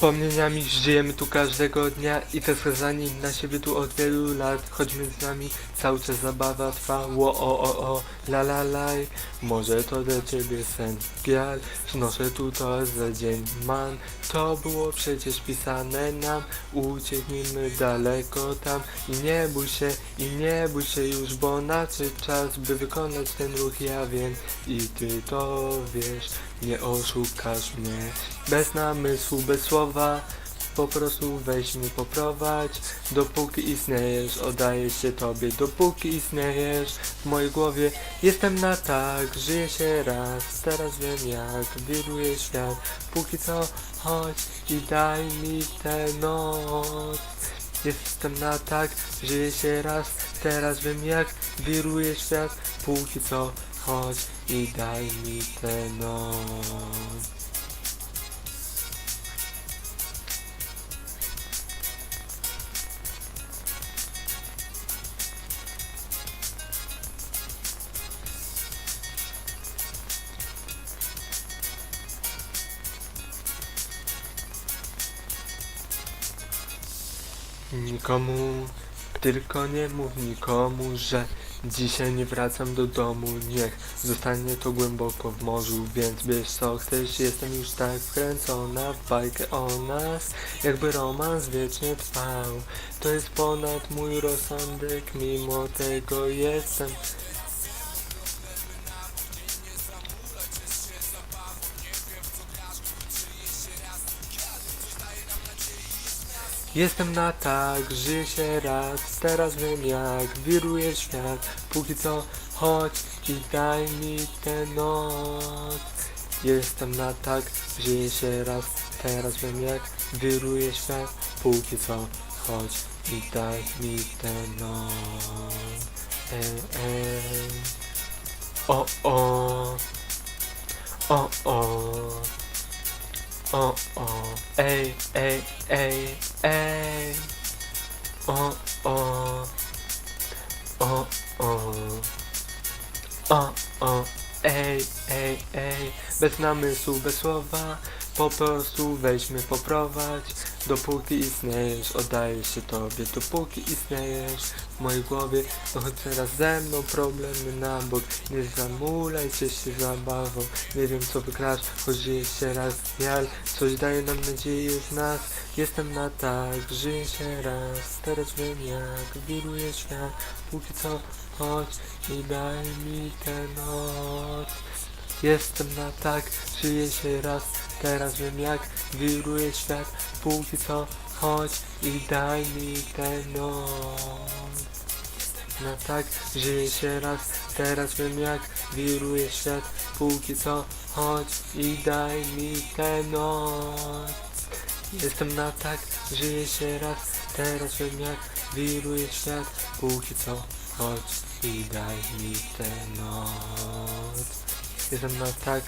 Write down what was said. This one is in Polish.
Wspomnieniami żyjemy tu każdego dnia i te skazani na siebie tu od wielu lat. Choć między nami cały czas zabawa trwa. Ło o o o la la laj. Może to dla ciebie sen pial Znoszę tu to za dzień man. To było przecież pisane nam. Ucieknijmy daleko tam. I nie bój się, i nie bój się już Bo nadszedł czas, by wykonać ten ruch. Ja wiem i ty to wiesz. Nie oszukasz mnie. Bez namysłu, bez słowa po prostu weź mnie poprowadź. Dopóki istniejesz, oddaję się tobie. Dopóki istniejesz w mojej głowie Jestem na tak, żyje się raz Teraz wiem jak wiruje świat. Póki co chodź i daj mi tę noc. Jestem na tak, żyje się raz Teraz wiem jak wiruje świat. Póki co chodź i daj mi tę noc Nikomu, tylko nie mów nikomu, że dzisiaj nie wracam do domu. Niech zostanie to głęboko w morzu, więc bierz co chcesz. Jestem już tak wkręcona w bajkę o nas, jakby romans wiecznie trwał. To jest ponad mój rozsądek, mimo tego jestem. Jestem na tak, żyje się raz, teraz wiem jak wiruje świat, póki co chodź i daj mi tę noc. Jestem na tak, żyje się raz, teraz wiem jak wiruje świat, póki co chodź i daj mi tę noc. Ej, ej. O, o, o, o. O, o, ej, ej, ej, ej. O, o, o, o. O, o, ej, ej, ej. Bez namysłu, bez słowa. Po prostu weź mnie poprowadź. Dopóki istniejesz, oddaję się tobie. Dopóki istniejesz w mojej głowie, to chodź teraz ze mną problemy na bok. Nie zamulajcie się zabawą. Nie wiem co wygrasz, choć się raz mial. Coś daje nam nadzieję w nas. Jestem na tak, żyje się raz. Teraz wiem jak wiruje świat. Póki co chodź i daj mi tę noc. Jestem na tak, żyje się raz, teraz wiem jak wiruje świat, póki co chodź i daj mi tę noc. Na tak, żyje się raz, teraz wiem jak wiruje świat, póki co chodź i daj mi tę noc. Jestem na tak, żyje się raz, teraz wiem jak wiruje świat, póki co chodź i daj mi tę noc. Jestem na tak,